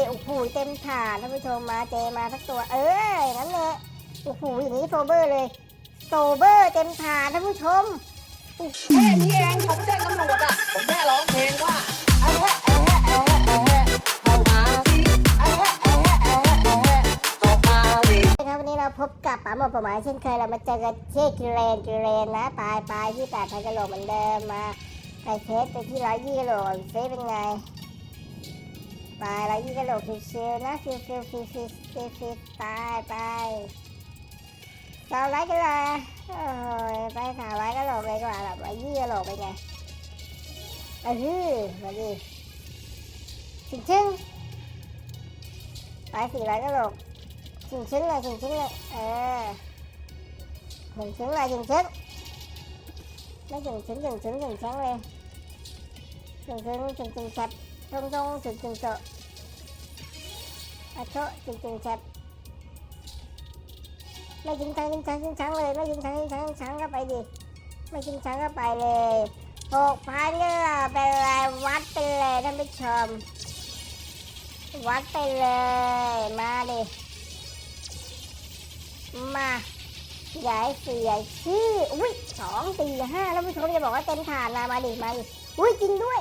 ดิโอ้โหเต็มถาดท่านผู้ชมมาเจมาสักตัว เอ้ยนั่นแหละโอ้โหอย่างนี้โซเบอร์เลยโซเบอร์เต็มถาดท่านผู้ชมแค่นี้เองผมแจ้งตำรวจอะผมแค่ร้องเพลงว่าเอะแฮะเอะแฮะเอะแฮะเอะแฮะเข้ามาสิเอะแฮะเอะแฮะเอะแฮะเอะแฮะเข้ามาสิครับวันนี้เราพบกับป๋าหมดประหมายเช่นเคยเรามาเจอกันเช่กิเลนกิเลนนะปลายปลายที่แปดพันกะโหลกเหมือนเดิมมาไปเทสไปที่ร้อยยี่กะโหลกเฟซเป็นไง ปลายร้อยยี่กะโหลกชิวๆนะฟิวฟิวฟิวฟิวฟิวฟิวตายไปสาวร้อยกะโหลกโอ้ยไปสาวร้อยกะโหลกเลยกว่าแบบยี่กระโหลกเป็นไงเออมาดิชิงชึ้งไปสี่ร้อยกะโหลกถึงชิ้นเลยถึงชิ้นเลยเออถึงชิ้นเลยถึงชิ้นไม่ถึงชิ้นถึงชิ้นถึงชิ้นเลย ถึงชิ้นถึงถึงแชทตรงตรงถึงถึงโตอะโตถึงถึงแชทไม่จริงจังจริงจังจริงจังเลยไม่จริงจังจริงจังจริงจังก็ไปดิไม่จริงจังก็ไปเลยหกพันก็เป็นไรวัดไปเลยท่านผู้ชมวัดไปเลยมาดิมา ใหญ่สี่ใหญ่ชื่ออุ้ยสองสี่ห้าท่านผู้ชมจะบอกว่าเต็มฐานนะมาดิมาดิอุ้ยจริงด้วย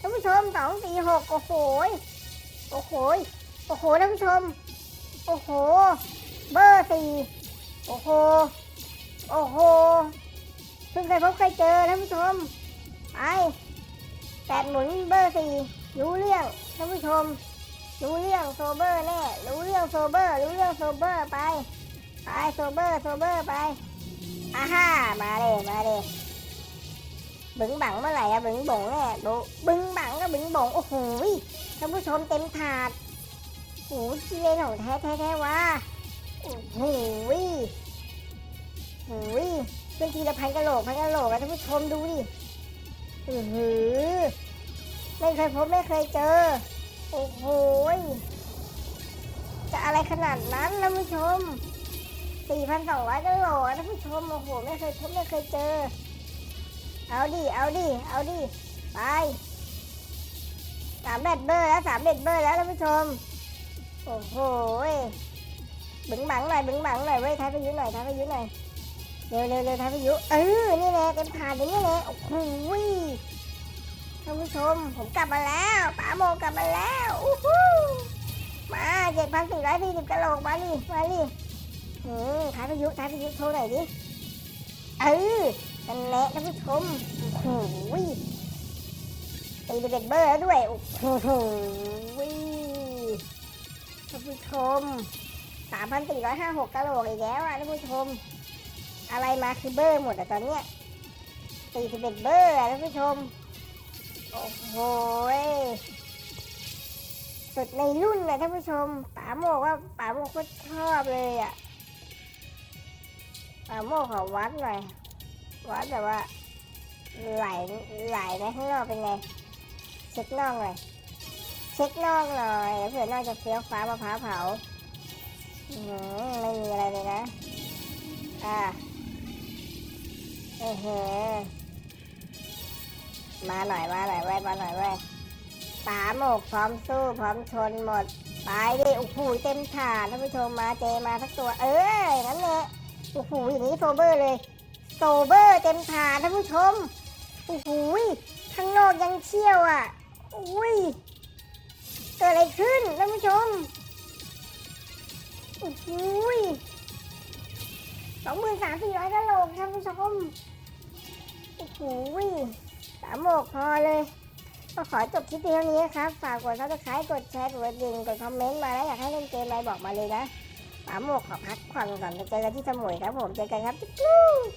ท่านผู้ชมสองสี่หกโอ้โหโอ้โหโอ้โหท่านผู้ชม โอ้โห เบอร์สี่โอ้โห โอ้โหเพิ่งเคยพบเคยเจอท่านผู้ชมไปแปดหมุนเบอร์สี่รู้เรื่องท่านผู้ชม รู้เรื่องโซเบอร์แน่รู้เรื่องโซเบอร์ รู้เรื่องโซเบอร์ไป ไปโซเบอร์โซเบอร์ไปอ่าฮ่ามาเลยมาเลยบึงบังเมื่อไหร่อะบึงบ่งแน่ดูบึงบังก็บึงบ่งโอ้โหท่านผู้ชมเต็มถาดโอ้โหเชียร์ของแท้แท้แท้วะโอ้โหโอ้โหเป็นทีละพันกะโหลกพันกะโหลกอะท่านผู้ชมดูดิอือหือไม่เคยพบไม่เคยเจอ โอ้โหจะอะไรขนาดนั้นท่านผู้ชม 4,200ก็โหลท่านผู้ชมโอ้โหไม่เคยพบไม่เคยเจอ เอาดิเอาดิเอาดิไปสามเบ็ดเบอร์แล้วสามเบ็ดเบอร์แล้วท่านผู้ชม โอ้โหบึงบังหน่อยบึงบังหน่อยเว้ยท้ายพายุหน่อยท้ายพายุหน่อยเร็วเร็วเร็วท้ายพายุเออนี่แหละเต็มถาดอย่างนี้แหละโอ้โหท่านผู้ชมผมกลับมาแล้วป๋าโมกลับมาแล้วอู้หูมาเจ็ดพันสี่ร้อยสี่สิบกะโหลกมาดิมาดิ อืมท้ายพายุท้ายพายุโชว์หน่อยดิ เออนั่นแหละท่านผู้ชม โอ้โหตีเป็นเบอร์แล้วด้วย โอ้โหท่านผู้ชมสามพันสี่ร้อยห้าหกกะโหลกอีกแล้วอะท่านผู้ชม อะไรมาคือเบอร์หมดอะตอนเนี้ยตีเป็นเบอร์อะท่านผู้ชม โอ้โหสุดในรุ่นนะท่านผู้ชมป๋าโมกว่าป๋าโมกก็ชอบเลยอะ ป่าโมกขอวัดหน่อย วัดแบบว่าไหลไหลในข้างนอกเป็นไง เช็คนองหน่อย เช็คนองหน่อยเผื่อนองจะเฟี้ยวฟ้ามะพร้าวเผาอื้อหือไม่มีอะไรเลยนะ อ่าเฮ้มาหน่อยมาหน่อยไว้มาหน่อยไว้ป่าโมกพร้อมสู้พร้อมชนหมด ไปดิโอ้โหเต็มถาดท่านผู้ชมมาเจมาสักตัว เอ้ยนั่นแหละ โอ้โหอย่างนี้โซเบอร์เลยโซเบอร์เต็มถาดท่านผู้ชมโอ้โหข้างนอกยังเชี่ยวอะอุ้ยเกิดอะไรขึ้นท่านผู้ชมโอ้โหสองหมื่นสามสี่ร้อยกะโหลกท่านผู้ชมโอ้โหสามโมกพอเลยก็ขอจบคลิปเพียงเท่านี้ครับ ฝากกดซับสไครต์กดแชร์กดดิ่งกดคอมเมนต์มาแล้วอยากให้เล่นเกมอะไรบอกมาเลยนะ ป๋าหมวกขอพักผ่อนก่อนไปเจอกันที่สมุยครับผม เจอกันครับจุ๊บ